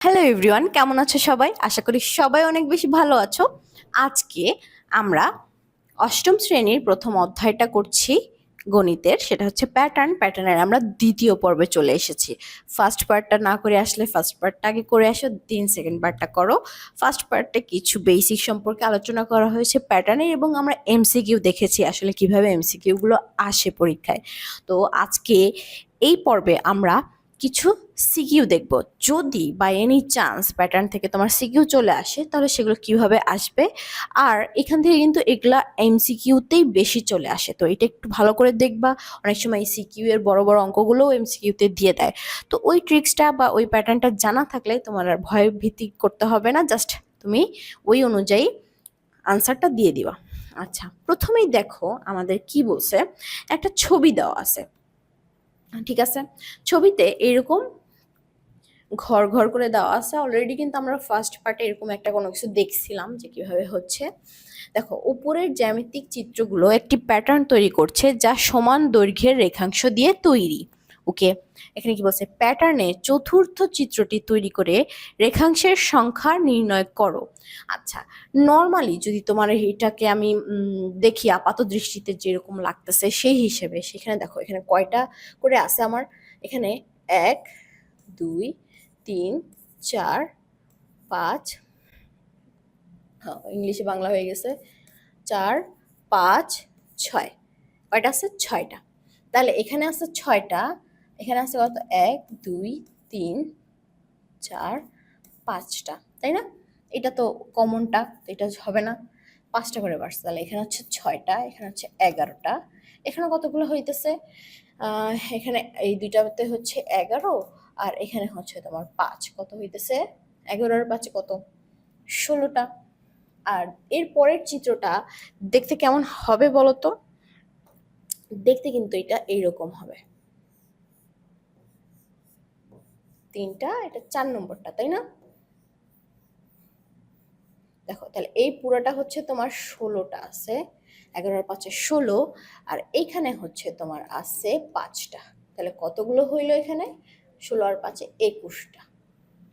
Hello everyone কেমন আছো সবাই? আশা করি সবাই অনেক বেশি ভালো আছো। আজকে আমরা অষ্টম শ্রেণির প্রথম অধ্যায়টা করছি গণিতের, সেটা হচ্ছে প্যাটার্ন প্যাটার্নের আমরা দ্বিতীয় পর্বে চলে এসেছি। ফার্স্ট পার্টটা না করে আসলে ফার্স্ট পার্টটা আগে করে আসো দিন সেকেন্ড পার্টটা করো। ফার্স্ট পার্টে কিছু বেসিক সম্পর্কে আলোচনা করা হয়েছে প্যাটার্নের এবং আমরা এমসিকিউ দেখেছি আসলে কীভাবে এমসিকিউগুলো আসে পরীক্ষায়। তো আজকে এই পর্বে আমরা কিছু সিকিউ দেখব। যদি বাই এনি চান্স প্যাটার্ন থেকে তোমার সিকিউ চলে আসে, তাহলে সেগুলো কীভাবে আসবে? আর এখান থেকে কিন্তু এগুলা এমসিকিউতেই বেশি চলে আসে। তো এটা একটু ভালো করে দেখবা। অনেক সময় সিকিউ এর বড় বড় অঙ্কগুলোও এমসিকিউতে দিয়ে দেয়। তো ওই ট্রিক্সটা বা ওই প্যাটার্নটা জানা থাকলে তোমার আর ভয় ভীতি করতে হবে না। জাস্ট তুমি ওই অনুযায়ী আনসারটা দিয়ে দিবা। আচ্ছা প্রথমেই দেখো আমাদের কি বলছে? একটা ছবি দেওয়া আছে। ঠিক আছে? ছবিতে এরকম ঘর ঘর করে দেওয়া আছে। অলরেডি কিন্তু আমরা ফার্স্ট পার্টে এরকম একটা কোনো কিছু দেখছিলাম যে কীভাবে হচ্ছে। দেখো, উপরের জ্যামিতিক চিত্রগুলো একটি প্যাটার্ন তৈরি করছে যা সমান দৈর্ঘ্যের রেখাংশ দিয়ে তৈরি। ওকে এখানে কি বলছে? প্যাটার্নে চতুর্থ চিত্রটি তৈরি করে রেখাংশের সংখ্যা নির্ণয় করো। আচ্ছা নর্মালি যদি তোমার এটাকে আমি দেখি আপাত দৃষ্টিতে যেরকম লাগতেছে সেই হিসেবে, সেখানে দেখো, এখানে কয়টা করে আছে আমার? এখানে এক, দুই তিন, চার, পাঁচ হ্যাঁ ইংলিশে বাংলা হয়ে গেছে। চার, পাঁচ, ছয়। কয়টা আছে? ছয়টা। তাহলে এখানে আছে ছয়টা। এখানে আছে কত? এক, দুই, তিন, চার, পাঁচটা। তাই না? এটা তো কমনটা এটা হবে না। পাঁচটা করে বাড়ছে। তাহলে এখানে হচ্ছে ছয়টা, এখানে হচ্ছে এগারোটা। এখানে কতগুলো হইতেছে? এখানে এই দুইটাতে হচ্ছে এগারো আর এখানে হচ্ছে তোমার পাঁচ, কত হইতেছে? এগারো আর পাঁচে কত? ষোলোটা। আর এর পরের চিত্রটা দেখতে কেমন হবে বলো তো দেখতে কিন্তু এটা এইরকম হবে। তিনটা, এটা চার নম্বরটা, তাই না? দেখো, তাহলে এই পুরোটা হচ্ছে তোমার ষোলোটা আছে এগারো আর পাঁচে ষোলো, আর এইখানে হচ্ছে তোমার আছে পাঁচটা। তাহলে কতগুলো হইল এখানে? ষোলো আর পাঁচে একুশটা।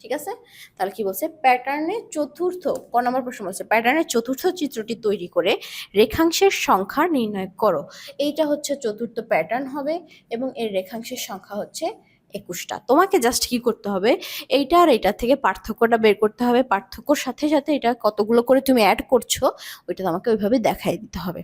ঠিক আছে? তাহলে কি বলছে? প্যাটার্নে চতুর্থ, ক নম্বর প্রশ্ন বলছে প্যাটার্নের চতুর্থ চিত্রটি তৈরি করে রেখাংশের সংখ্যা নির্ণয় করো। এইটা হচ্ছে চতুর্থ প্যাটার্ন হবে এবং এর রেখাংশের সংখ্যা হচ্ছে একুশটা। তোমাকে জাস্ট কি করতে হবে? এইটা আর এইটা থেকে পার্থক্যটা বের করতে হবে। পার্থক্যর সাথে সাথে এটা কতগুলো করে তুমি অ্যাড করছ, ওইটা তোমাকে ওইভাবে দেখাই দিতে হবে।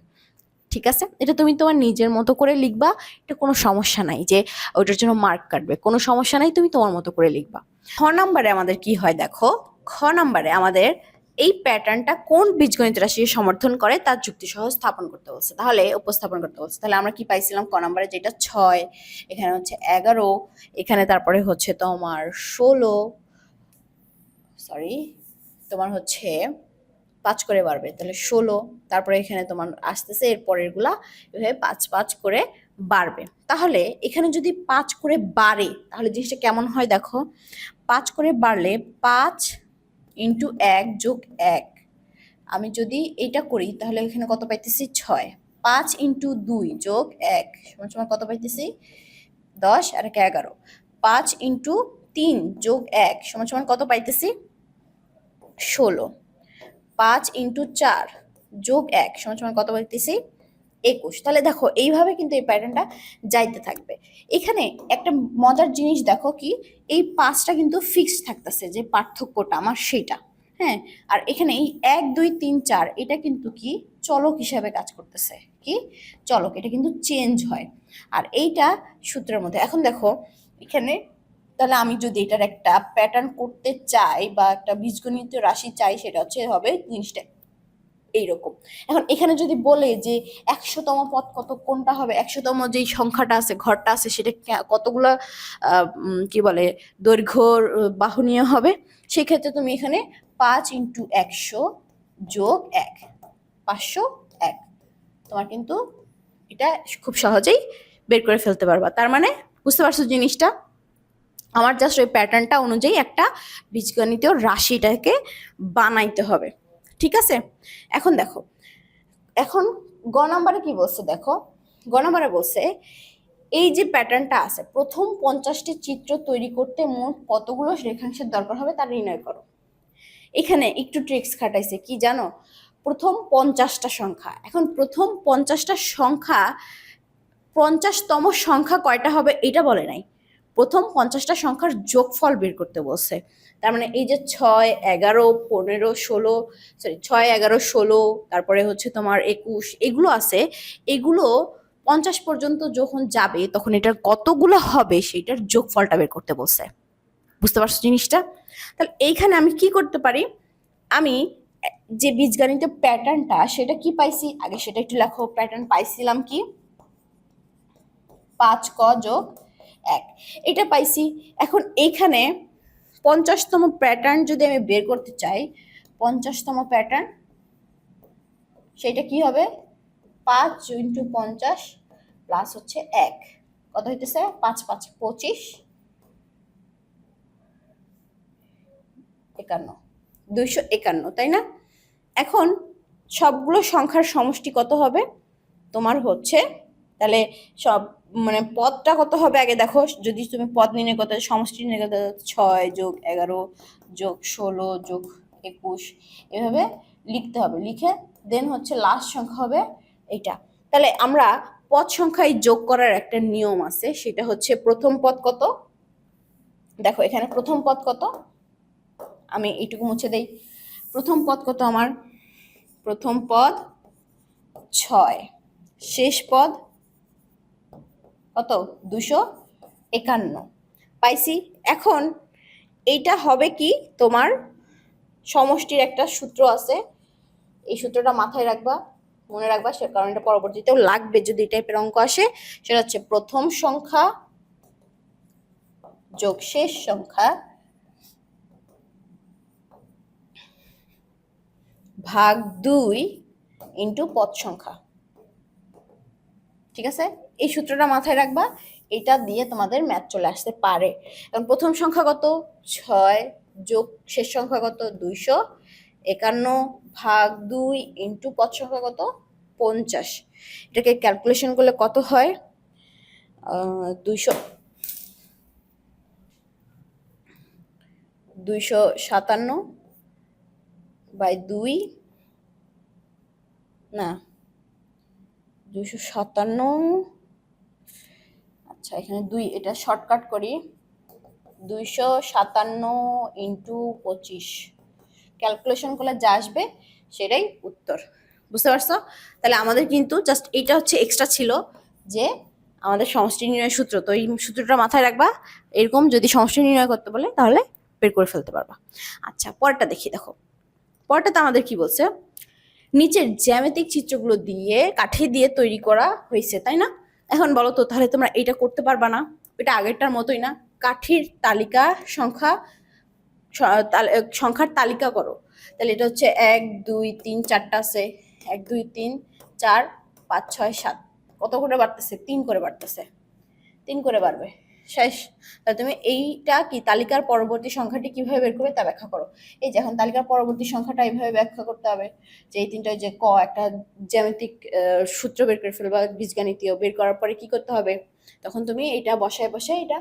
ঠিক আছে? এটা তুমি তোমার নিজের মতো করে লিখবা, এটা কোনো সমস্যা নাই যে ওইটার জন্য মার্ক কাটবে। কোনো সমস্যা নাই, তুমি তোমার মতো করে লিখবা। খ নাম্বারে আমাদের কি হয় দেখো? খ নাম্বারে আমাদের এই প্যাটার্নটা কোন বীজগণিত রাশিকে সমর্থন করে তার যুক্তি সহ স্থাপন করতে বলছে। তাহলে উপস্থাপন করতে বলছে। তাহলে আমরা কি পাইছিলাম? ক নাম্বারে যেটা ছয়, এখানে হচ্ছে এগারো, এখানে তারপরে হচ্ছে তোমার ষোলো সরি তোমার হচ্ছে পাঁচ করে বাড়বে। তাহলে ষোলো, তারপরে এখানে তোমার আসতেছে এর পরেরগুলা এভাবে পাঁচ পাঁচ করে বাড়বে। তাহলে এখানে যদি পাঁচ করে বাড়ে, তাহলে জিনিসটা কেমন হয় দেখো? পাঁচ করে বাড়লে পাঁচ ইন্টু এক যোগ এক। আমি যদি এটা করি, তাহলে এখানে কত পাইতেছি? ছয়। পাঁচ ইন্টু দুই যোগ এক। সমান সমান কত পাইতেছি? দশ আর এক এগারো। পাঁচ ইন্টু তিন যোগ এক। সমান সমান কত পাইতেছি? ষোলো। পাঁচ ইন্টু চার যোগ এক, সমান সমান কত পাইতেছি একুশ। তাহলে দেখো, এইভাবে কিন্তু এই প্যাটার্নটা যাইতে থাকবে। এখানে একটা মজার জিনিস দেখো কি, এই পাঁচটা কিন্তু ফিক্সড থাকতেছে, যে পার্থক্যটা আমার সেটা হ্যাঁ? আর এখানে এই এক, দুই, তিন, চার, এটা কিন্তু কি চলক হিসাবে কাজ করতেছে। কি? চলক, এটা কিন্তু চেঞ্জ হয়। আর এইটা সূত্রের মধ্যে, এখন দেখো, এখানে তাহলে আমি যদি এটার একটা প্যাটার্ন করতে চাই বা একটা বীজগণিত রাশি চাই, সেটা হচ্ছে হবে জিনিসটা এইরকম। এখন এখানে যদি বলে যে একশোতম পথ কত, কোনটা হবে? একশোতম যেই সংখ্যাটা আছে, ঘরটা আছে, সেটা কতগুলো কি বলে, দৈর্ঘ্য বাহনীয় হবে? সেক্ষেত্রে তুমি এখানে পাঁচ ইন্টু একশো যোগ এক, পাঁচশো এক। তোমার কিন্তু এটা খুব সহজেই বের করে ফেলতে পারবা। তার মানে বুঝতে পারছ জিনিসটা? আমার জাস্ট ওই প্যাটার্নটা অনুযায়ী একটা বীজগণিতীয় রাশিটাকে বানাইতে হবে। ঠিক আছে? এখন দেখো, এখন গ নাম্বারে কি বলছে দেখো? গ নাম্বারে বলছে, এই যে প্যাটার্নটা আছে, প্রথম পঞ্চাশটি চিত্র তৈরি করতে মোট কতগুলো রেখাংশের দরকার হবে তা নির্ণয় করো। এখানে একটু ট্রিক্স খাটাইছে, কি জানো? প্রথম পঞ্চাশটা সংখ্যা। এখন প্রথম পঞ্চাশটা সংখ্যা, পঞ্চাশতম সংখ্যা কয়টা হবে এটা বলে নাই। প্রথম পঞ্চাশটা সংখ্যার যোগফল বের করতে বলছে। তার মানে এই যে ছয়, এগারো, পনেরো, ষোলো সরি ছয়, এগারো, ষোলো, তারপরে হচ্ছে তোমার একুশ, এগুলো আছে। এগুলো পঞ্চাশ পর্যন্ত যখন যাবে, তখন এটার কতগুলো হবে সেটার যোগফলটা বের করতে বলছে। বুঝতে পারছ জিনিসটা? তাহলে এইখানে আমি কি করতে পারি? আমি যে বীজগণিত প্যাটার্নটা, সেটা কি পাইছি? আগে সেটা একটু লেখো, প্যাটার্ন পাইছিলাম কি? পাঁচ ক যোগ এক। এটা পাইছি। এখন এইখানে পঞ্চাশতম প্যাটার্ন যদি আমি বের করতে চাই, পঞ্চাশতম প্যাটার্ন সেটা কি হবে? পাঁচ ইন্টু পঞ্চাশ প্লাস হচ্ছে এক। কত হইতেছে? পাঁচ পাঁচ, পঁচিশ। একান্ন। দুইশো একান্ন, তাই না? এখন সবগুলো সংখ্যার সমষ্টি কত হবে? তোমার হচ্ছে তাহলে সব মানে পদটা কত হবে আগে দেখো, যদি তুমি পদ নির্ণয় করতে সমষ্টি নির্ণয় করতে ছয় যোগ এগারো যোগ ষোলো যোগ একুশ, এভাবে লিখতে হবে। লিখে দেন হচ্ছে লাস্ট সংখ্যা হবে এটা তাহলে আমরা পদ সংখ্যায় যোগ করার একটা নিয়ম আছে, সেটা হচ্ছে প্রথম পদ কত? দেখো এখানে প্রথম পদ কত? আমি এইটুকু মুছে দেই। প্রথম পদ কত আমার? প্রথম পদ ছয়। শেষ পদ কত? দুশো একান্ন। পাইছি এখন এইটা হবে কি তোমার সমষ্টির একটা সূত্র আছে। এই সূত্রটা মাথায় রাখবা, মনে রাখবা, সে কারণ এটা পরবর্তীতেও লাগবে যদি এই টাইপের অঙ্ক আসে। সেটা হচ্ছে প্রথম সংখ্যা যোগ শেষ সংখ্যা ভাগ দুই ইন্টু পদ সংখ্যা। ঠিক আছে? এই সূত্রটা মাথায় রাখবা, এটা দিয়ে তোমাদের ম্যাথ চলে আসতে পারে। কারণ প্রথম সংখ্যা কত? ছয় যোগ শেষ সংখ্যা কত? দুইশো। একান্ন ভাগ দুই ইন্টু পদ সংখ্যা কত? পঞ্চাশ। এটাকে ক্যালকুলেশন করলে কত হয়? দুইশো। দুইশো সাতান্ন বাই দুই, না দুইশো সাতান্ন। আচ্ছা এখানে দুই, এটা শর্টকাট করি। দুইশো সাতান্ন ইন্টু পঁচিশ। ক্যালকুলেশন করলে যা আসবে সেটাই উত্তর। বুঝতে পারছ? তাহলে আমাদের কিন্তু জাস্ট এইটা হচ্ছে এক্সট্রা ছিল যে আমাদের সমষ্টি নির্ণয় সূত্র। তো এই সূত্রটা মাথায় রাখবা, এরকম যদি সমষ্টি নির্ণয় করতে বলে তাহলে বের করে ফেলতে পারবা। আচ্ছা পরেরটা দেখি, দেখো। পরেরটাতে আমাদের কি বলছে? নিচের জ্যামিতিক চিত্রগুলো দিয়ে, কাঠি দিয়ে তৈরি করা হয়েছে, তাই না? এখন বলো তো, তাহলে তোমরা এটা করতে পারবা না? এটা আগেরটার মতোই না? কাঠির তালিকা সংখ্যা সংখ্যার তালিকা করো। তাহলে এটা হচ্ছে এক, দুই, তিন, চারটা আছে। এক, দুই, তিন, চার, পাঁচ, ছয়, সাত। কত করে বাড়তেছে? তিন করে বাড়তেছে। তিন করে বাড়বে। শেষ। তাহলে তুমি এইটা কি তালিকার পরবর্তী সংখ্যাটি কীভাবে বের করবে তা ব্যাখ্যা করো। এই যে এখন তালিকার পরবর্তী সংখ্যাটা এইভাবে ব্যাখ্যা করতে হবে যে এই তিনটা যে ক একটা জ্যামিতিক সূত্র বের করে ফেলবা, বীজগণিতীয় বের করার পরে কি করতে হবে? তখন তুমি এটা বসায় বসায় এটা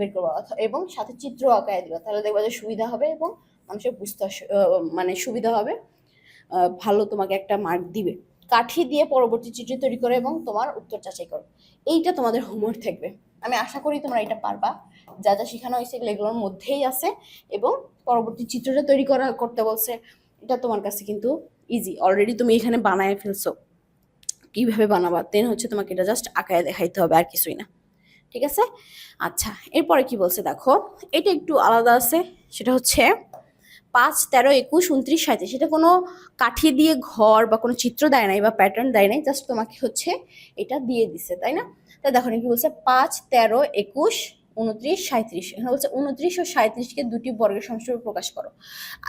বের করবা। এবং সাথে চিত্র আঁকায় দিবা। তাহলে দেখবা যে সুবিধা হবে এবং মানুষের বুঝতে মানে সুবিধা হবে। ভালো তোমাকে একটা মার্ক দিবে। কাঠি দিয়ে পরবর্তী চিত্র তৈরি করো এবং তোমার উত্তর যাচাই করো। এইটা তোমাদের হোমওয়ার্ক থাকবে। আমি আশা করি তোমরা এটা পারবা। যা যা শেখানো হয়েছে এগুলো এগুলোর মধ্যেই আছে এবং পরবর্তী চিত্রটা তৈরি করা করতে বলছে। এটা তোমার কাছে কিন্তু ইজি অলরেডি তুমি এখানে বানায় ফেলছো। কীভাবে বানাবা? দেন হচ্ছে তোমাকে এটা জাস্ট আঁকায় দেখাইতে হবে আর কিছুই না। ঠিক আছে? আচ্ছা এরপরে কি বলছে দেখো? এটা একটু আলাদা আছে। সেটা হচ্ছে পাঁচ, তেরো, একুশ, উনত্রিশ সাঁত্রিশ এটা কোনো কাঠি দিয়ে ঘর বা কোনো চিত্র দেয় নাই বা প্যাটার্ন দেয় নাই জাস্ট তোমাকে হচ্ছে এটা দিয়ে দিছে, তাই না? তাই দেখো কি বলছে, পাঁচ, তেরো, একুশ, উনত্রিশ সাঁত্রিশ এখানে বলছে উনত্রিশ ও সাঁত্রিশকে দুটি বর্গের সমষ্টিরূপে প্রকাশ করো।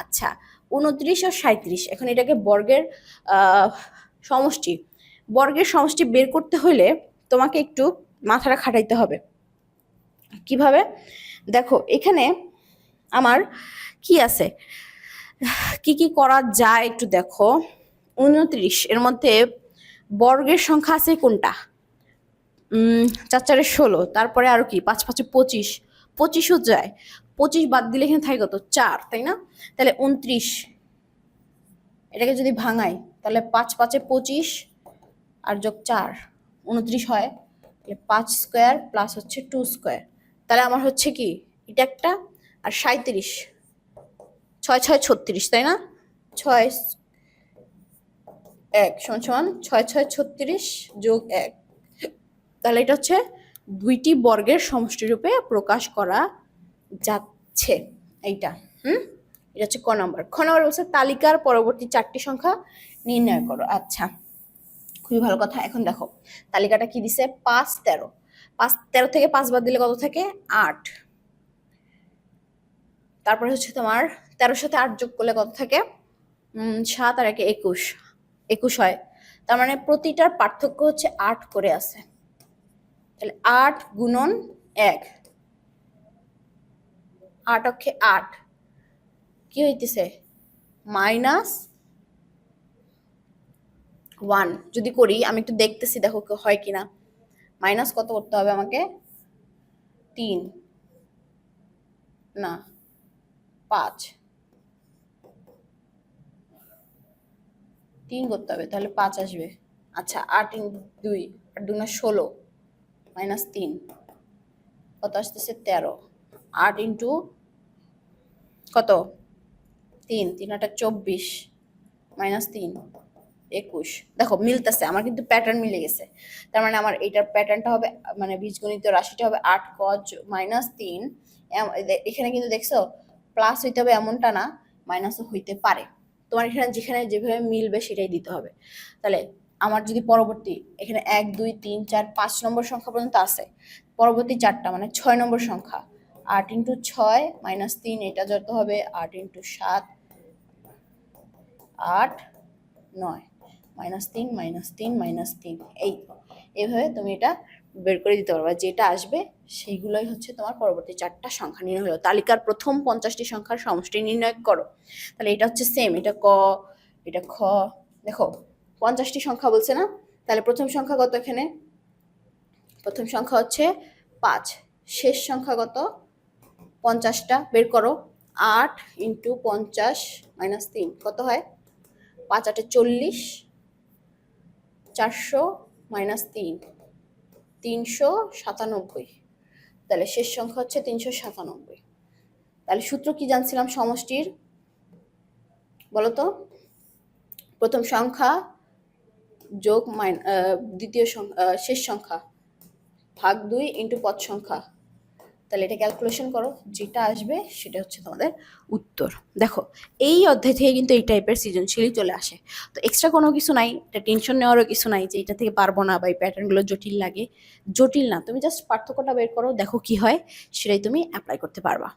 আচ্ছা উনত্রিশ ও সাঁত্রিশ এখন এটাকে বর্গের সমষ্টি বর্গের সমষ্টি বের করতে হলে তোমাকে একটু মাথাটা খাটাইতে হবে। কীভাবে? দেখো, এখানে আমার কি আছে? কি কি করা যায় একটু দেখো। উনত্রিশ, এর মধ্যে বর্গের সংখ্যা আছে কোনটা? চার চারে ষোলো, তারপরে আরও কি? পাঁচ পাঁচে পঁচিশ, পঁচিশও যায়। পঁচিশ বাদ দিলে এখানে থাকে কত? চার, তাই না? তাহলে উনত্রিশ, এটাকে যদি ভাঙাই, তাহলে পাঁচ পাঁচে পঁচিশ আর যোগ চার, উনত্রিশ হয়। তাহলে পাঁচ স্কোয়ার প্লাস হচ্ছে টু স্কোয়ার। তাহলে আমার হচ্ছে কি? এটা একটা, আর সাঁত্রিশ ছয় ছয় ছত্রিশ, তাই না? ছয় এক, সমান সমান ছয় ছয় ছত্রিশ যোগ এক। তাহলে এটা হচ্ছে দুইটি বর্গের সমষ্টি রূপে প্রকাশ করা যাচ্ছে এইটা, হুম? এটা হচ্ছে ক নম্বর। খ নম্বর বলছে তালিকার পরবর্তী চারটি সংখ্যা নির্ণয় করো। আচ্ছা খুবই ভালো কথা। এখন দেখো, তালিকাটা কি দিছে? পাঁচ তেরো। পাঁচ, তেরো থেকে পাঁচ বাদ দিলে কত থাকে? আট। তারপরে হচ্ছে তোমার তেরোর সাথে আট যোগ করলে কত থাকে? সাত আর একে একুশ। একুশ হয়। তার মানে প্রতিটার পার্থক্য হচ্ছে আট করে আছে। তাহলে আট গুণন এক। আট অক্ষে আট। কি হইতেছে? Minus one. যদি করি, আমি একটু দেখতেছি দেখো হয় কিনা। মাইনাস কত করতে হবে আমাকে? তিন। না। পাঁচ। তিন করতে হবে, তাহলে পাঁচ আসবে। আচ্ছা আট ইন দুই, আট দুগুণা ষোলো মাইনাস তিন, কত আসতেছে তেরো। আট ইন্টু কত? তিন তিন আটা চব্বিশ মাইনাস তিন, একুশ। দেখো, মিলতেছে, আমার কিন্তু প্যাটার্ন মিলে গেছে। তার মানে আমার এইটার প্যাটার্নটা হবে মানে বীজগণিত রাশিটা হবে আট কজ মাইনাস তিন। এখানে কিন্তু দেখছ প্লাস হইতে হবে এমনটা না মাইনাসও হইতে পারে। তোমার এখানে যেখানে যেভাবে মিলবে সেটাই দিতে হবে। তাহলে আমার যদি পরবর্তী এখানে এক, দুই, তিন, চার, পাঁচ নম্বর সংখ্যা পর্যন্ত আছে, পরবর্তী চারটা মানে ছয় নম্বর সংখ্যা, আট ইন্টু ছয় মাইনাস তিন, এটা যত হবে? আট ইন্টু সাত, আট, নয় মাইনাস তিন মাইনাস তিন মাইনাস তিন, এই। এইভাবে তুমি এটা বের করে দিতে পারবা, যেটা আসবে সেইগুলোই হচ্ছে তোমার পরবর্তী চারটা সংখ্যা নির্ণয় হলো। তালিকার প্রথম পঞ্চাশটি সংখ্যার সমষ্টি নির্ণয় করো। তাহলে এটা হচ্ছে সেম এটা ক, এটা খ। দেখো, পঞ্চাশটি সংখ্যা বলছে না? তাহলে প্রথম সংখ্যা কত এখানে? প্রথম সংখ্যা হচ্ছে পাঁচ। শেষ সংখ্যা কত? পঞ্চাশটা, বের করো। আট ইন্টু পঞ্চাশ মাইনাস তিন, কত হয়? পাঁচ আটে চল্লিশ, চারশো মাইনাস তিন। তিনশো সাতানব্বই। তাহলে শেষ সংখ্যা হচ্ছে তিনশো সাতানব্বই। তাহলে সূত্র কি জানছিলাম সমষ্টির? বলতো? প্রথম সংখ্যা যোগ মাইন দ্বিতীয় শেষ সংখ্যা, ভাগ দুই ইন্টু পদ সংখ্যা। তাহলে এটা ক্যালকুলেশন করো, যেটা আসবে সেটা হচ্ছে তোমাদের উত্তর। দেখো, এই অধ্যায় থেকে কিন্তু এই টাইপের সৃজনশীলই চলে আসে। তো এক্সট্রা কোনো কিছু নাই, এটা টেনশন নেওয়ারও কিছু নাই যে এটা থেকে পারব না বা এই প্যাটার্নগুলো জটিল লাগে। জটিল না, তুমি জাস্ট পার্থক্যটা বের করো, দেখো কি হয়, সেটাই তুমি অ্যাপ্লাই করতে পারবা।